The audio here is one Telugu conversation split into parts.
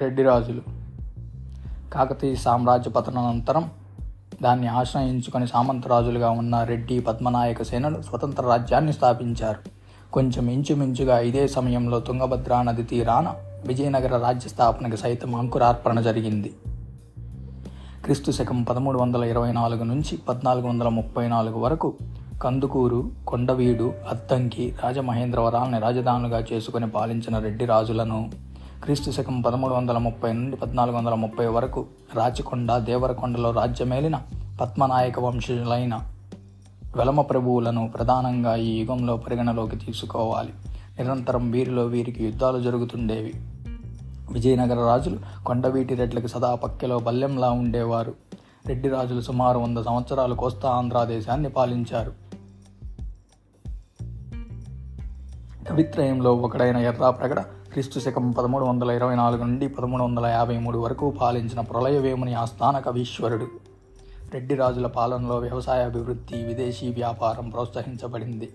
రెడ్డి రాజులు. కాకతీయ సామ్రాజ్య పతనానంతరం దాన్ని ఆశ్రయించుకొని సామంతరాజులుగా ఉన్న రెడ్డి పద్మనాయక సేనలు స్వతంత్ర రాజ్యాన్ని స్థాపించారు. కొంచెం ఇంచుమించుగా ఇదే సమయంలో తుంగభద్రా నది తీరాన విజయనగర రాజ్య స్థాపనకు సైతం అంకురార్పణ జరిగింది. క్రీస్తు శకం పదమూడు వందల ఇరవై నాలుగు నుంచి పద్నాలుగు వందల ముప్పై నాలుగు వరకు కందుకూరు కొండవీడు అద్దంకి రాజమహేంద్రవరాల్ని రాజధానులుగా చేసుకుని పాలించిన రెడ్డి రాజులను క్రీస్తు శకం పదమూడు వందల ముప్పై నుండి పద్నాలుగు వందల ముప్పై వరకు రాచికొండ దేవరకొండలో రాజ్యమేలిన పద్మనాయక వంశజులైన వెలమ ప్రభువులను ప్రధానంగా ఈ యుగంలో పరిగణలోకి తీసుకోవాలి. నిరంతరం వీరిలో వీరికి యుద్ధాలు జరుగుతుండేవి. విజయనగర రాజులు కొండవీటి రెడ్లకు సదా పక్కెలో బల్లెంలా ఉండేవారు. రెడ్డి రాజులు సుమారు వంద సంవత్సరాలు కోస్తా ఆంధ్ర దేశాన్ని పాలించారు. కవిత్రయంలో ఒకడైన ఎర్రా ప్రగడ క్రీస్తు శకం పదమూడు వందల ఇరవై నాలుగు నుండి పదమూడు వందల యాభై మూడు వరకు పాలించిన ప్రళయవేముని ఆస్థాన కవీశ్వరుడు. రెడ్డి రాజుల పాలనలో వ్యవసాయ అభివృద్ధి విదేశీ వ్యాపారం ప్రోత్సహించబడింది.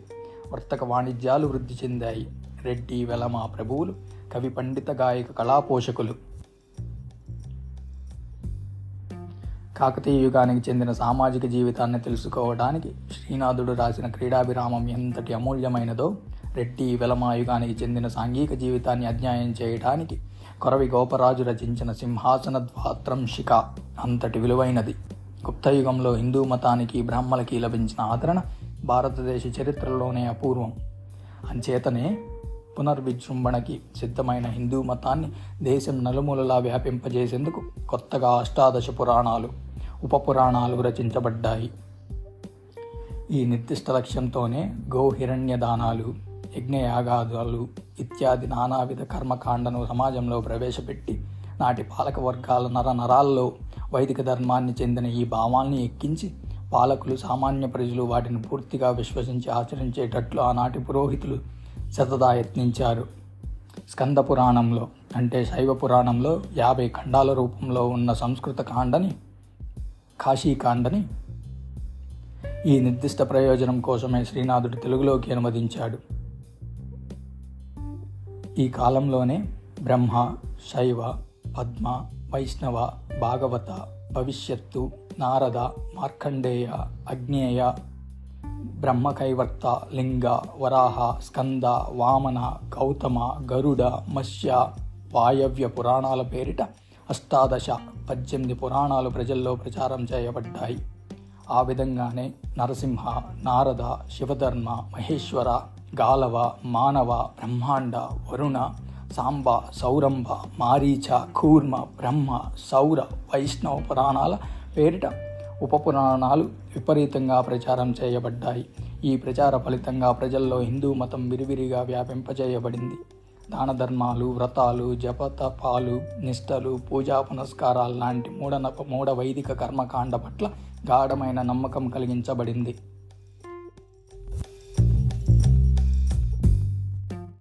వర్తక వాణిజ్యాలు వృద్ధి చెందాయి. రెడ్డి వెలమ ప్రభువులు కవి పండిత గాయక కళాపోషకులు. కాకతీయ యుగానికి చెందిన సామాజిక జీవితాన్ని తెలుసుకోవడానికి శ్రీనాథుడు రాసిన క్రీడాభిరామం ఎంతటి అమూల్యమైనదో రెడ్డి వెలమాయుగానికి చెందిన సాంఘిక జీవితాన్ని అధ్యయనం చేయడానికి కొరవి గోపరాజు రచించిన సింహాసన ద్వాత్రంశిక అంతటి విలువైనది. గుప్తయుగంలో హిందూ మతానికి బ్రాహ్మలకి లభించిన ఆదరణ భారతదేశ చరిత్రలోనే అపూర్వం. అంచేతనే పునర్విజృంభణకి సిద్ధమైన హిందూ మతాన్ని దేశం నలుమూలలా వ్యాపింపజేసేందుకు కొత్తగా అష్టాదశ పురాణాలు ఉపపురాణాలు రచించబడ్డాయి. ఈ నిర్దిష్ట లక్ష్యంతోనే గోహిరణ్య దానాలు యజ్ఞయాగాదాలు ఇత్యాది నానావిధ కర్మకాండను సమాజంలో ప్రవేశపెట్టి నాటి పాలక వర్గాల నర నరాల్లో వైదిక ధర్మాన్ని చెందిన ఈ భావాల్ని ఎక్కించి పాలకులు సామాన్య ప్రజలు వాటిని పూర్తిగా విశ్వసించి ఆచరించేటట్లు ఆనాటి పురోహితులు శతదా యత్నించారు. స్కంద పురాణంలో అంటే శైవ పురాణంలో యాభై ఖండాల రూపంలో ఉన్న సంస్కృత కాండని కాశీకాండని ఈ నిర్దిష్ట ప్రయోజనం కోసమే శ్రీనాథుడు తెలుగులోకి అనువదించాడు. ఈ కాలంలోనే బ్రహ్మ శైవ పద్మ వైష్ణవ భాగవత భవిష్యత్తు నారద మార్కండేయ అగ్నేయ బ్రహ్మకైవర్త లింగ వరాహ స్కంద వామన గౌతమ గరుడ మత్స్య వాయవ్య పురాణాల పేరిట అష్టాదశ పద్దెనిమిది పురాణాలు ప్రజల్లో ప్రచారం చేయబడ్డాయి. ఆ విధంగానే నరసింహ నారద శివధర్మ మహేశ్వర గాలవ మానవ బ్రహ్మాండ వరుణ సాంబ సౌరంభ మారీచ కూర్మ బ్రహ్మ సౌర వైష్ణవ పురాణాల పేరిట ఉపపురాణాలు విపరీతంగా ప్రచారం చేయబడ్డాయి. ఈ ప్రచార ఫలితంగా ప్రజల్లో హిందూ మతం విరివిరిగా వ్యాపింపజేయబడింది. దాన ధర్మాలు వ్రతాలు జపతపాలు నిష్టలు పూజా పునస్కారాలు లాంటి మూఢనప మూఢ వైదిక కర్మకాండ పట్ల గాఢమైన నమ్మకం కలిగించబడింది.